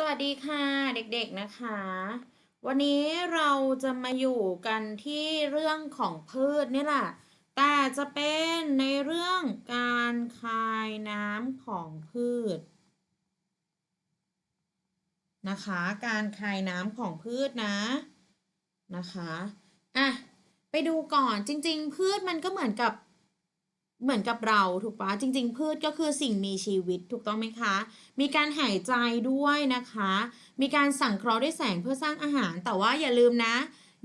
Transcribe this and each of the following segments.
สวัสดีค่ะเด็กๆนะคะ วันนี้เราจะมาอยู่กันที่เรื่องของพืชนี่แหละแต่จะเป็นในเรื่องการคายน้ำของพืชนะคะ การคายน้ำของพืชนะนะคะอะไปดูก่อนจริงๆ พืชมันก็เหมือนกับ เหมือนกับเราถูกปะจริง ๆ พืชก็คือสิ่งมีชีวิตถูกต้องไหมคะ มีการหายใจด้วยนะคะ มีการสังเคราะห์ด้วยแสงเพื่อสร้างอาหาร แต่ว่าอย่าลืมนะ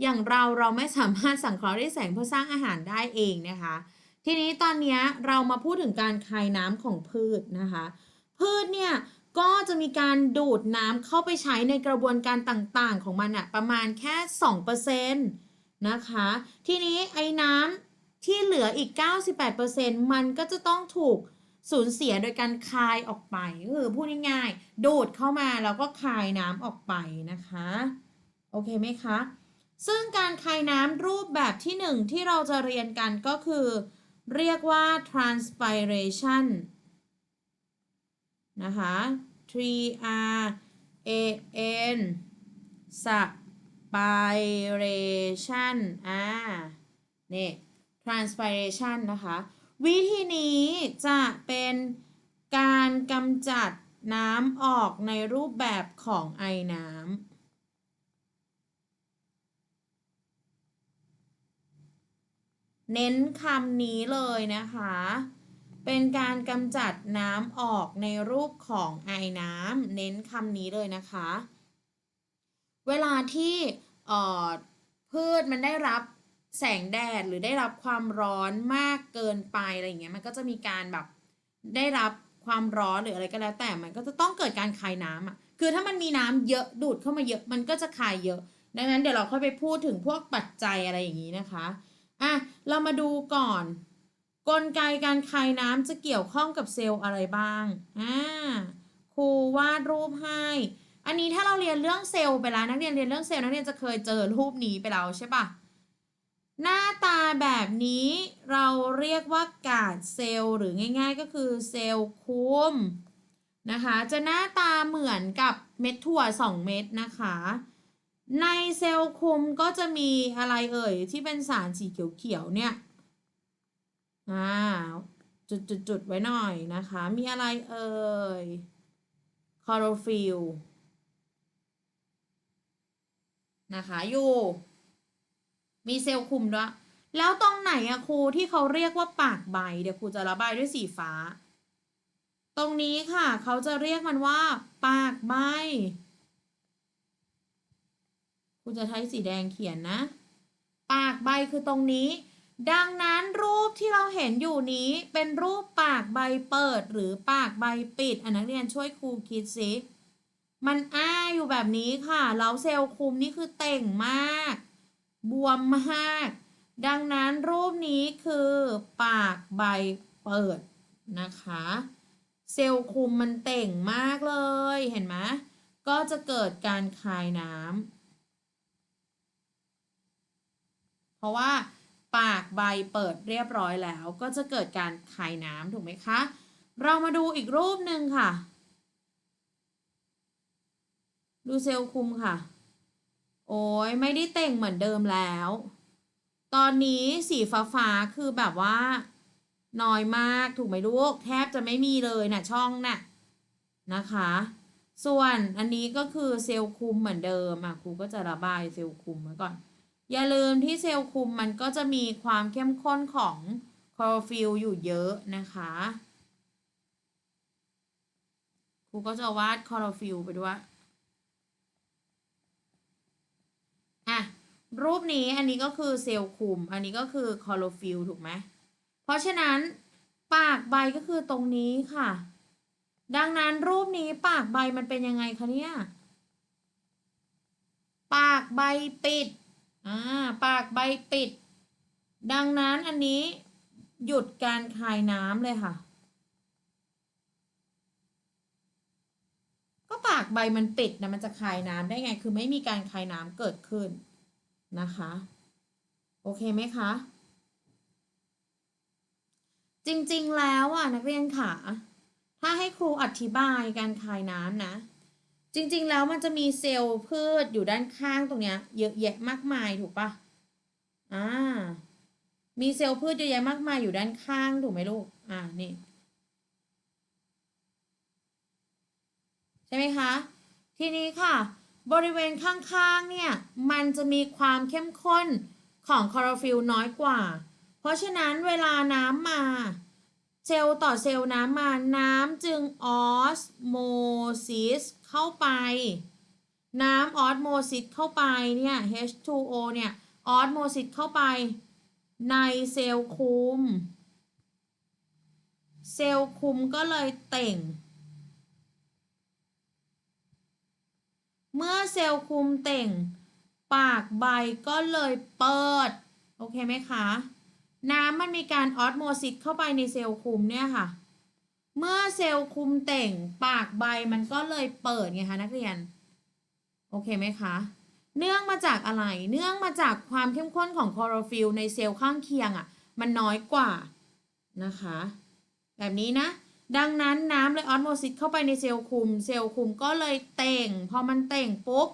อย่างเราเราไม่สามารถสังเคราะห์ด้วยแสงเพื่อสร้างอาหารได้เองนะคะ ทีนี้ตอนนี้เรามาพูดถึงการคายน้ำของพืชนะคะ พืชเนี่ยก็จะมีการดูดน้ำเข้าไปใช้ในกระบวนการต่างๆ ของมันอะประมาณแค่ 2%นะคะ ทีนี้ไอ้น้ำ ที่เหลืออีก 98%มันก็จะต้องถูกสูญเสียโดยการคายออกไปก็คือพูดง่ายๆดูดเข้ามาแล้วก็คายน้ำออกไปนะคะ โอเคไหมคะ ซึ่งการคายน้ำรูปแบบที่หนึ่งที่เราจะเรียนกันก็คือ เรียกว่า transpiration นะคะ t r a n spiration อ่านี่ transpiration นะคะ วิธีนี้จะเป็นการกำจัดน้ำออกในรูปแบบของไอน้ำเน้นคำนี้เลยนะคะ เป็นการกำจัดน้ำออกในรูปของไอน้ำ เน้นคำนี้เลยนะคะ เวลาที่พืชมันได้รับ แสงแดดหรือได้รับความร้อนมากเกินไปอะไรอย่างเงี้ยมันก็จะมีการแบบได้รับความร้อนหรืออะไรก็แล้วแต่มันก็จะต้องเกิดการคายน้ำอะคือถ้ามันมีน้ำเยอะดูดเข้ามาเยอะมันก็จะคายเยอะ ดังนั้นเดี๋ยวเราค่อยไปพูดถึงพวกปัจจัยอะไรอย่างนี้นะคะอะเรามาดูก่อน กลไกการคายน้ำจะเกี่ยวข้องกับเซลล์อะไรบ้างอ่าครูวาดรูปให้ อันนี้ถ้าเราเรียนเรื่องเซลล์ไปแล้วนักเรียนเรียนเรื่องเซลล์นักเรียนจะเคยเจอรูปนี้ไปแล้วใช่ปะ หน้าตาแบบนี้เราเรียกว่ากาดเซลล์หรือง่าย ๆ ก็คือเซลล์คุมนะคะ จะหน้าตาเหมือนกับเม็ดถั่ว 2 เม็ดนะคะ ในเซลล์คุมก็จะมีอะไรเอ่ย ที่เป็นสารสีเขียวๆเนี่ยอ่าจุดๆๆไว้หน่อยนะคะ มีอะไรเอ่ยคลอโรฟิลนะคะอยู่ มีเซลล์คุมด้วย แล้วตรงไหนอะครูที่เขาเรียกว่าปากใบ เดี๋ยวครูจะระบายด้วยสีฟ้า ตรงนี้ค่ะ เขาจะเรียกมันว่า ปากใบครูจะใช้สีแดงเขียนนะ ปากใบคือตรงนี้ ดังนั้นรูปที่เราเห็นอยู่นี้เป็นรูปปากใบเปิดหรือปากใบปิดอันนักเรียนช่วยครูคิดสิมันอ้าอยู่แบบนี้ค่ะ แล้วเซลล์คุมนี่คือเต่งมาก บวมมาก ดังนั้นรูปนี้คือปากใบเปิดนะคะ เซลล์คุมมันเต่งมากเลยเห็นไหมก็จะเกิดการคายน้ำเพราะว่าปากใบเปิดเรียบร้อยแล้ว ก็จะเกิดการคายน้ำถูกไหมคะ เรามาดูอีกรูปหนึ่งค่ะ ดูเซลล์คุมค่ะ โอ้ยไม่ได้เต่งเหมือนเดิมแล้ว ตอนนี้สีฟ้าฟ้าคือแบบว่า น้อยมากถูกไหมลูก แทบจะไม่มีเลยนะ่ะ ช่องน่ะนะคะ ส่วนอันนี้ก็คือเซลล์คุมเหมือนเดิมอะครูก็จะระบายเซลล์คุมไว้ก่อน อย่าลืมที่เซลล์คุมมันก็จะมีความเข้มข้นของคลอโรฟิลอยู่เยอะนะคะครูก็จะวาดคลอโรฟิลไปด้วย รูปนี้อันนี้ก็คือเซลล์คุม อันนี้ก็คือคลอโรฟิลถูกไหม เพราะฉะนั้นปากใบก็คือตรงนี้ค่ะ ดังนั้นรูปนี้ปากใบมันเป็นยังไงคะเนี่ย ปากใบปิด อ่า ปากใบปิด ดังนั้นอันนี้หยุดการคายน้ำเลยค่ะ ก็ปากใบมันปิดนะมันจะคายน้ำได้ไง คือไม่มีการคายน้ำเกิดขึ้น นะคะ โอเคไหมคะ จริงๆแล้วอะนักเรียนค่ะ ถ้าให้ครูอธิบายการคายน้ำนะ จริงๆแล้วมันจะมีเซลล์พืชอยู่ด้านข้างตรงเนี้ย เยอะแยะมากมายถูกปะอ่า มีเซลล์พืชเยอะแยะมากมายอยู่ด้านข้างถูกไหมลูก อ่านี่ใช่ไหมคะ ทีนี้ค่ะ บริเวณข้างๆเนี่ยมันจะมีความเข้มข้นของคลอโรฟิลน้อยกว่า เพราะฉะนั้นเวลาน้ำมาเซลล์ต่อเซลล์น้ำมาน้ำจึงออสโมซิสเข้าไป น้ำออสโมซิสเข้าไปเนี่ย H2O เนี่ยออสโมซิสเข้าไป ในเซลล์คุม เซลล์คุมก็เลยเต่ง เมื่อเซลล์คุมเต่ง ปากใบก็เลยเปิด โอเคไหมคะ น้ำมันมีการออสโมซิสเข้าไปในเซลล์คุมเนี่ยค่ะ เมื่อเซลล์คุมเต่ง ปากใบมันก็เลยเปิดไงคะนักเรียน โอเคไหมคะ เนื่องมาจากอะไร เนื่องมาจากความเข้มข้นของคลอโรฟิลในเซลล์ข้างเคียงอะ่ะ มันน้อยกว่านะคะ แบบนี้นะ ดังนั้นน้ำเลยออสโมซิสเข้าไปในเซลล์คุม เซลล์คุมก็เลยเต่ง พอมันเต่งปุ๊บ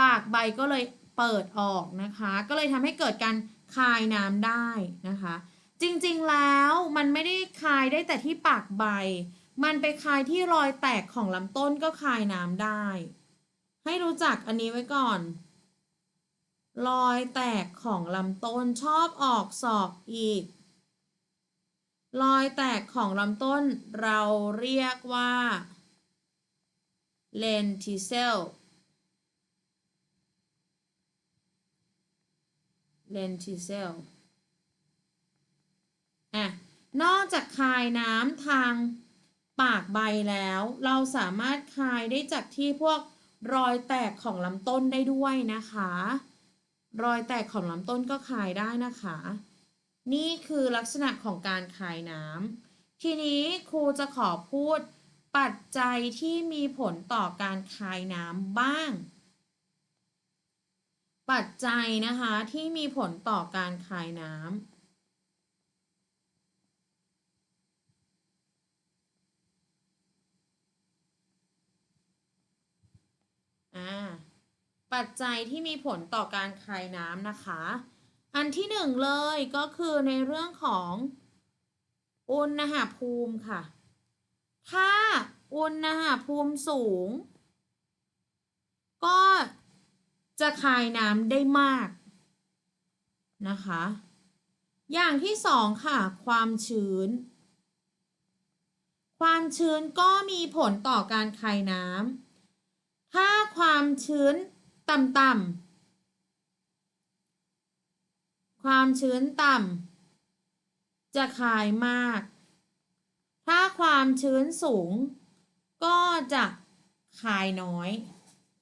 ปากใบก็เลยเปิดออกนะคะ ก็เลยทำให้เกิดการคายน้ำได้นะคะ จริงๆแล้วมันไม่ได้คายได้แต่ที่ปากใบ มันไปคายที่รอยแตกของลำต้นก็คายน้ำได้ ให้รู้จักอันนี้ไว้ก่อน รอยแตกของลำต้นชอบออกสอบอีก รอยแตกของลำต้นเราเรียกว่า lenticel lenticel อะ นอกจากคายน้ำทางปากใบแล้ว เราสามารถคายได้จากที่พวกรอยแตกของลำต้นได้ด้วยนะคะ รอยแตกของลำต้นก็คายได้นะคะ นี่คือลักษณะของการคายน้ำทีนี้ครูจะขอพูดปัจจัยที่มีผลต่อการคายน้ำบ้าง ปัจจัยนะคะที่มีผลต่อการคายน้ำอ่าปัจจัยที่มีผลต่อการคายน้ำนะคะ อันที่หนึ่งเลยก็คือในเรื่องของอุณหภูมิค่ะ ถ้าอุณหภูมิสูง ก็จะคายน้ำได้มากนะคะ อย่างที่สองค่ะ ความชื้น ความชื้นก็มีผลต่อการคายน้ำถ้าความชื้นต่ำๆ ความชื้นต่ำจะคายมาก ถ้าความชื้นสูง ก็จะคายน้อย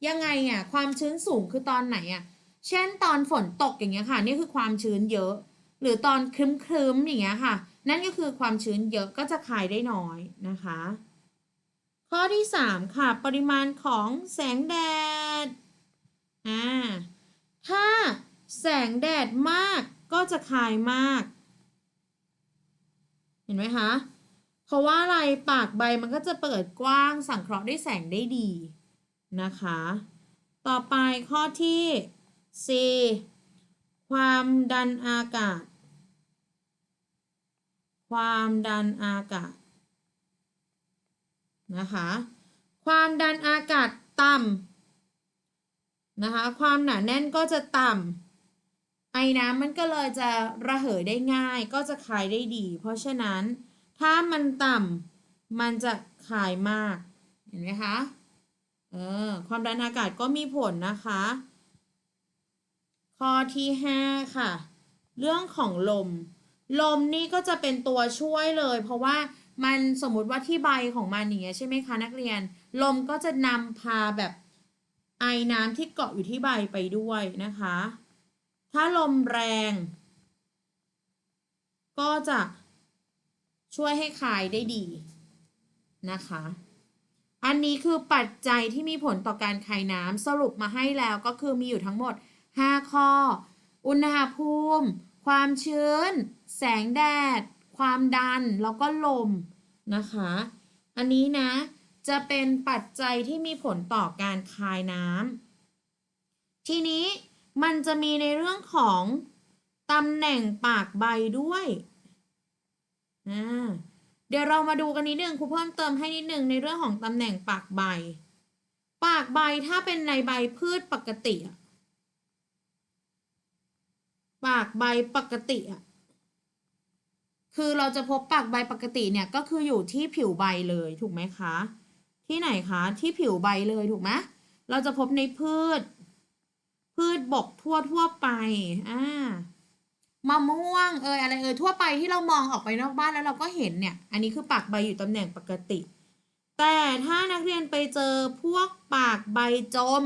ยังไงอะความชื้นสูงคือตอนไหนอะเช่นตอนฝนตกอย่างเงี้ยค่ะ นี่คือความชื้นเยอะ หรือตอนครึ้มๆอย่างเงี้ยค่ะ นั่นก็คือความชื้นเยอะก็จะคายได้น้อยนะคะ ข้อที่ 3 ค่ะ ปริมาณของแสงแดดอ่าถ้าแสงแดดมาก ก็จะคายมาก เห็นไหมคะ เพราะว่าอะไรปากใบมันก็จะเปิดกว้างสังเคราะห์ด้วยแสงได้ดีนะคะ ต่อไปข้อที่4ความดันอากาศ ความดันอากาศนะคะ ความดันอากาศต่ำนะคะ ความหนาแน่นก็จะต่ำ ไอ้น้ำมันก็เลยจะระเหยได้ง่าย ก็จะคายได้ดี เพราะฉะนั้นถ้ามันต่ำมันจะคายมาก เห็นไหมคะ เออ ความดันอากาศก็มีผลนะคะ ข้อที่ 5 ค่ะ เรื่องของลม ลมนี่ก็จะเป็นตัวช่วยเลย เพราะว่ามันสมมติว่าที่ใบของมันอย่างเงี้ยใช่ไหมคะนักเรียน ลมก็จะนำพาแบบไอน้ำที่เกาะอยู่ที่ใบไปด้วยนะคะ ถ้าลมแรง ก็จะช่วยให้คายได้ดีนะคะ อันนี้คือปัจจัยที่มีผลต่อการคายน้ำสรุปมาให้แล้วก็คือมีอยู่ทั้งหมด 5 ข้อ อุณหภูมิ ความชื้น แสงแดด ความดัน แล้วก็ลมนะคะ อันนี้นะจะเป็นปัจจัยที่มีผลต่อการคายน้ำทีนี้ มันจะมีในเรื่องของตำแหน่งปากใบด้วยอ่าเดี๋ยวเรามาดูกันนิดนึงครูเพิ่มเติมให้นิดนึงในเรื่องของตำแหน่งปากใบ ปากใบถ้าเป็นในใบพืชปกติอะปากใบปกติอะคือเราจะพบปากใบปกติเนี่ยก็คืออยู่ที่ผิวใบเลยถูกไหมคะ ที่ไหนคะ ที่ผิวใบเลยถูกไหมเราจะพบในพืช พืชบกทั่วทั่วไปอ่ามะม่วงเอยอะไรเอยทั่วไปที่เรามองออกไปนอกบ้านแล้วเราก็เห็นเนี่ย อันนี้คือปากใบอยู่ตำแหน่งปกติ แต่ถ้านักเรียนไปเจอพวกปากใบจม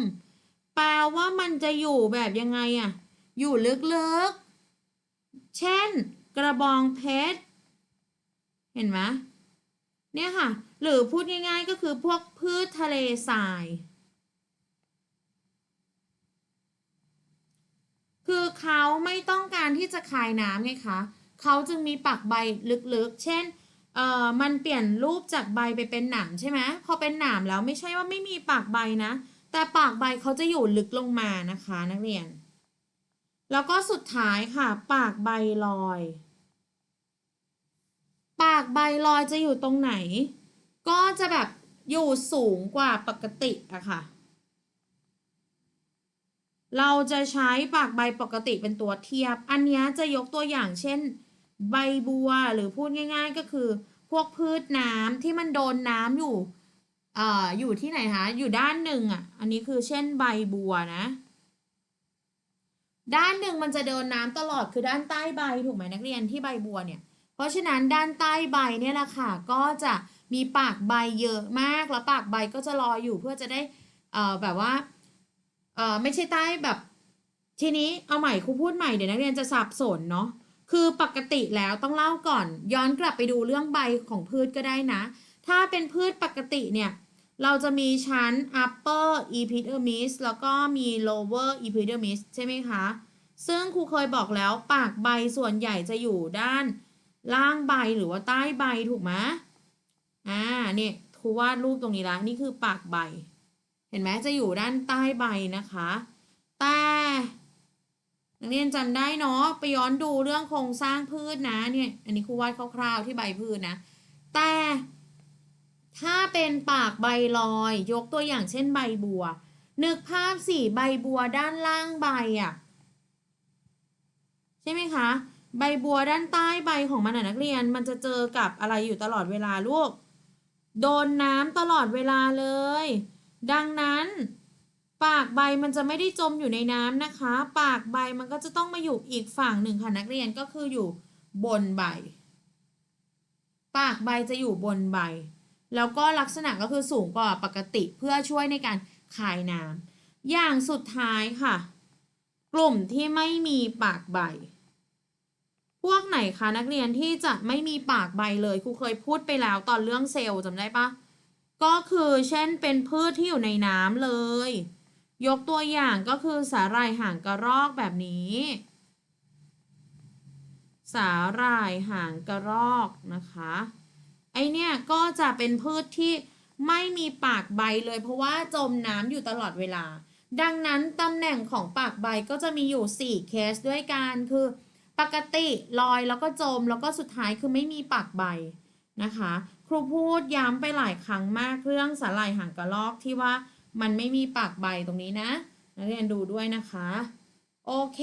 แปลว่ามันจะอยู่แบบยังไงอะอยู่ลึกๆ เช่น กระบองเพชร เห็นไหมเนี่ยค่ะ หรือพูดง่ายๆก็คือพวกพืชทะเลทราย คือ เขาไม่ต้องการที่จะคายน้ำไงคะ เขาจึงมีปากใบลึกๆ เช่นเอ่อมันเปลี่ยนรูปจากใบไปเป็นหนามใช่ไหมพอเป็นหนามแล้วไม่ใช่ว่าไม่มีปากใบนะ แต่ปากใบเขาจะอยู่ลึกลงมานะคะ นักเรียน แล้วก็สุดท้ายค่ะ ปากใบลอย ปากใบลอยจะอยู่ตรงไหน ก็จะแบบอยู่สูงกว่าปกติอะค่ะ เราจะใช้ปากใบปกติเป็นตัวเทียบ อันนี้จะยกตัวอย่างเช่น ใบบัวหรือพูดง่าย ๆ ก็คือ พวกพืชน้ำที่มันโดนน้ำอยู่เอ่ออยู่ที่ไหนคะอยู่ด้านหนึ่งอะ อันนี้คือเช่นใบบัวนะ ด้านหนึ่งมันจะโดนน้ำตลอดคือด้านใต้ใบถูกไหมนักเรียนที่ใบบัวเนี่ย เพราะฉะนั้นด้านใต้ใบเนี่ยแหละค่ะก็จะมีปากใบเยอะมากแล้วปากใบก็จะลอยอยู่เพื่อจะได้เอ่อแบบว่า เอ่อไม่ใช่ใต้แบบ ทีนี้เอาใหม่ครูพูดใหม่เดี๋ยวนักเรียนจะสับสนเนาะคือปกติแล้วต้องเล่าก่อน ย้อนกลับไปดูเรื่องใบของพืชก็ได้นะ ถ้าเป็นพืชปกติเนี่ยเราจะมีชั้น upper epidermis แล้วก็มี lower epidermis ใช่ไหมคะ ซึ่งครูเคยบอกแล้วปากใบส่วนใหญ่จะอยู่ด้านล่างใบหรือว่าใต้ใบถูกไหมอ่าเนี่ยครูวาดรูปตรงนี้ละนี่คือปากใบ เห็นไหมจะอยู่ด้านใต้ใบนะคะ แต่นักเรียนจำได้เนาะไปย้อนดูเรื่องโครงสร้างพืชนะเนี่ยอันนี้ครูวาดคร่าวๆที่ใบพืชนะ แต่ถ้าเป็นปากใบลอย ยกตัวอย่างเช่นใบบัว นึกภาพสี่ใบบัวด้านล่างใบอะ่ะใช่ไหมคะ ใบบัวด้านใต้ใบของมันอะนักเรียนมันจะเจอกับอะไรอยู่ตลอดเวลาลูก โดนน้ำตลอดเวลาเลย ดังนั้น ปากใบมันจะไม่ได้จมอยู่ในน้ำนะคะ ปากใบมันก็จะต้องมาอยู่อีกฝั่งหนึ่งค่ะนักเรียนก็คืออยู่บนใบ ปากใบจะอยู่บนใบ แล้วก็ลักษณะก็คือสูงกว่าปกติเพื่อช่วยในการคายน้ำอย่างสุดท้ายค่ะ กลุ่มที่ไม่มีปากใบ พวกไหนคะนักเรียนที่จะไม่มีปากใบเลยครูเคยพูดไปแล้วตอนเรื่องเซลล์จำได้ปะ ก็คือเช่นเป็นพืชที่อยู่ในน้ำเลย ยกตัวอย่างก็คือสาหร่ายหางกระรอกแบบนี้ สาหร่ายหางกระรอกนะคะ ไอเนี่ยก็จะเป็นพืชที่ไม่มีปากใบเลย เพราะว่าจมน้ำอยู่ตลอดเวลา ดังนั้นตำแหน่งของปากใบก็จะมีอยู่ 4 เคสด้วยกันคือ ปกติลอยแล้วก็จมแล้วก็สุดท้ายคือไม่มีปากใบนะคะ ครูพูดย้ำไปหลายครั้งมากเรื่องสาหร่ายหางกระรอกที่ว่ามันไม่มีปากใบตรงนี้นะนักเรียนดูด้วยนะคะ โอเค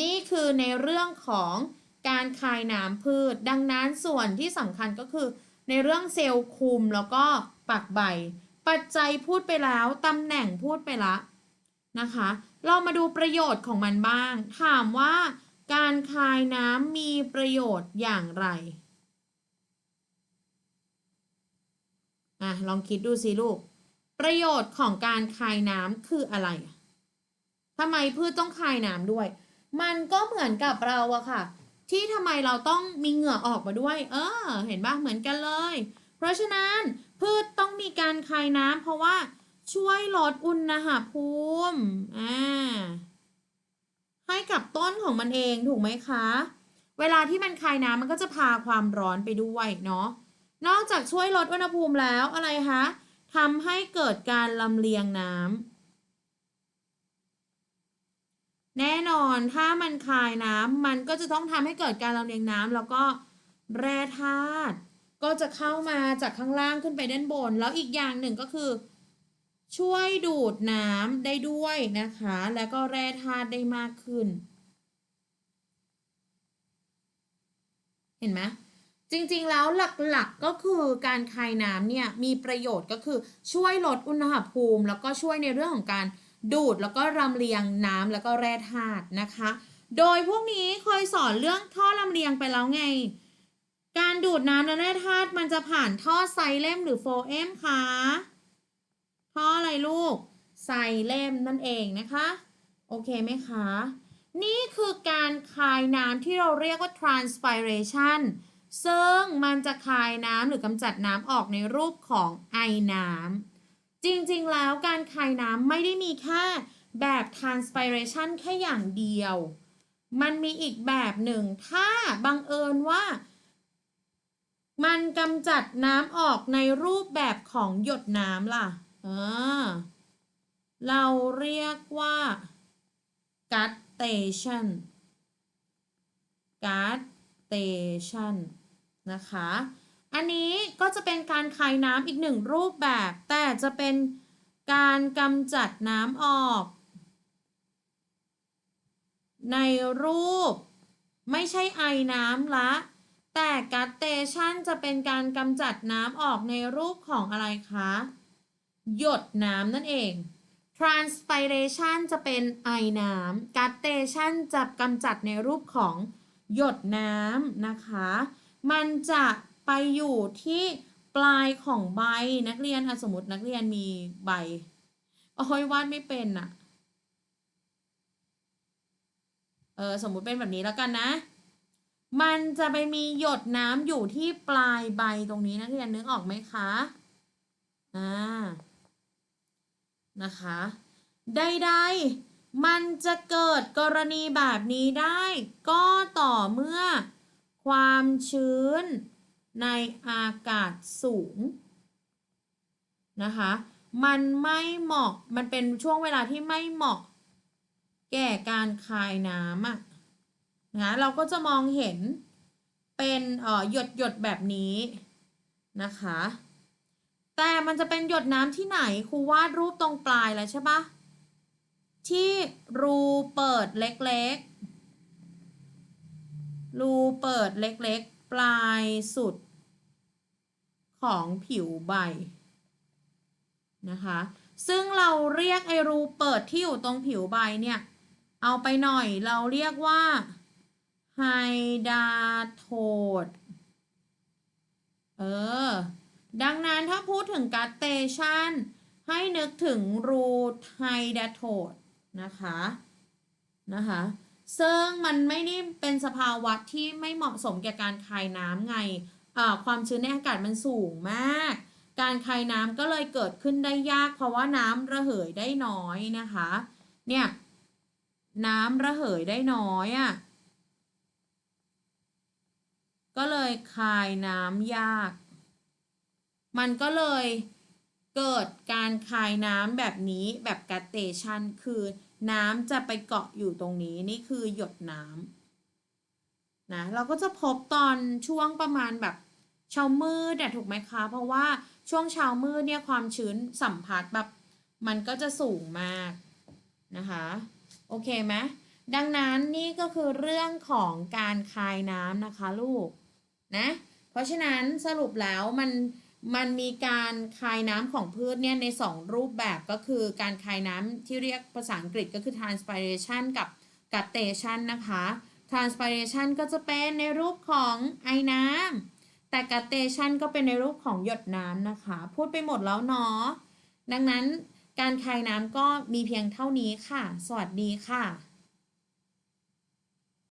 นี่คือในเรื่องของการคายน้ำพืช ดังนั้นส่วนที่สำคัญก็คือ ในเรื่องเซลล์คุมแล้วก็ปากใบ ปัจจัยพูดไปแล้วตำแหน่งพูดไปละนะคะ เรามาดูประโยชน์ของมันบ้าง ถามว่าการคายน้ำมีประโยชน์อย่างไร อะลองคิดดูสิลูก ประโยชน์ของการคายน้ำคืออะไรทำไมพืชต้องคายน้ำด้วย มันก็เหมือนกับเราอะค่ะ ที่ทำไมเราต้องมีเหงื่อออกมาด้วย เออ เห็นปะเหมือนกันเลย เพราะฉะนั้นพืชต้องมีการคายน้ำเพราะว่าช่วยลดอุณหภูมิอ่าให้กับต้นของมันเองถูกไหมคะ เวลาที่มันคายน้ำมันก็จะพาความร้อนไปด้วยเนาะ นอกจากช่วยลดอุณหภูมิแล้วอะไรคะทำให้เกิดการลำเลียงน้ำแน่นอนถ้ามันคายน้ำมันก็จะต้องทำให้เกิดการลำเลียงน้ำแล้วก็แร่ธาตุก็จะเข้ามาจากข้างล่างขึ้นไปด้านบน แล้วอีกอย่างหนึ่งก็คือ ช่วยดูดน้ำได้ด้วยนะคะ แล้วก็แร่ธาตุได้มากขึ้น เห็นไหม จริงๆ แล้วหลักๆ ก็คือการคายน้ำเนี่ยมีประโยชน์ก็คือช่วยลดอุณหภูมิ แล้วก็ช่วยในเรื่องของการดูด แล้วก็รำเลียงน้ำแล้วก็แร่ธาตุนะคะ โดยพวกนี้เคยสอนเรื่องท่อลำเลียงไปแล้วไง การดูดน้ำและแร่ธาตุมันจะผ่านท่อไซเลมหรือโฟเอมคะท่ออะไรลูกไซเลมนั่นเองนะคะ โอเคไหมคะ นี่คือการคายน้ำที่เราเรียกว่า transpiration ซึ่งมันจะคายน้ำหรือกำจัดน้ำออกในรูปของไอน้ำจริงๆแล้วการคายน้ำไม่ได้มีแค่แบบ transpiration แค่อย่างเดียว มันมีอีกแบบหนึ่ง ถ้าบังเอิญว่า มันกำจัดน้ำออกในรูปแบบของหยดน้ำล่ะเออเราเรียกว่า guttation guttation นะคะ อันนี้ก็จะเป็นการคายน้ำอีกหนึ่งรูปแบบ แต่จะเป็นการกำจัดน้ำออก ในรูปไม่ใช่ไอน้ำละ แต่กัตเตชันจะเป็นการกำจัดน้ำออกในรูปของอะไรคะ หยดน้ำนั่นเอง transpiration จะเป็นไอน้ำ guttation จะกำจัดในรูปของหยดน้ำนะคะ มันจะไปอยู่ที่ปลายของใบนักเรียนอะสมมตินักเรียนมีใบโอ้ยวาดไม่เป็นอะเออสมมุติเป็นแบบนี้แล้วกันนะ มันจะไปมีหยดน้ำอยู่ที่ปลายใบตรงนี้นักเรียนนึกออกไหมคะอ่านะคะใดๆมันจะเกิดกรณีแบบนี้ได้ ก็ต่อเมื่อ ความชื้นในอากาศสูงนะคะ มันไม่เหมาะ มันเป็นช่วงเวลาที่ไม่เหมาะ แก่การคายน้ำอะนะเราก็จะมองเห็นเป็นเอ่อหยดหยดแบบนี้นะคะ แต่มันจะเป็นหยดน้ำที่ไหนครูวาดรูปตรงปลายแล้วใช่ปะที่รูเปิดเล็กๆ รูเปิดเล็กๆ ปลายสุดของผิวใบนะคะ ซึ่งเราเรียกไอรูเปิดที่อยู่ตรงผิวใบเนี่ย เอาไปหน่อยเราเรียกว่าไฮดาโทดเออ ดังนั้นถ้าพูดถึงกัตเตชันให้นึกถึงรูไฮดาโทดนะคะ นะคะ ซึ่งมันไม่ได้เป็นสภาวะที่ไม่เหมาะสมแก่การคายน้ำไง ความชื้นในอากาศมันสูงมาก การคายน้ำก็เลยเกิดขึ้นได้ยาก เพราะว่าน้ำระเหยได้น้อยนะคะ เนี่ย น้ำระเหยได้น้อยอะ่ะ ก็เลยคายน้ำยาก มันก็เลยเกิดการคายน้ำแบบนี้แบบกัตเตชันคือ น้ำจะไปเกาะอยู่ตรงนี้นี่คือหยดน้ำนะเราก็จะพบตอนช่วงประมาณแบบเช้ามืดถูกไหมคะ เพราะว่าช่วงเช้ามืดเนี่ยความชื้นสัมผัสแบบมันก็จะสูงมากนะคะ โอเคไหมดังนั้นนี่ก็คือเรื่องของการคายน้ำนะคะลูกนะเพราะฉะนั้นสรุปแล้วมัน มันมีการคายน้ำของพืชเนี่ยใน 2 รูปแบบก็คือการคายน้ำที่เรียกภาษาอังกฤษก็คือ transpiration กับ guttation นะคะ transpiration ก็จะเป็นในรูปของไอน้ำแต่ guttation ก็เป็นในรูปของหยดน้ำนะคะ พูดไปหมดแล้วเนาะดังนั้นการคายน้ำก็มีเพียงเท่านี้ค่ะ สวัสดีค่ะ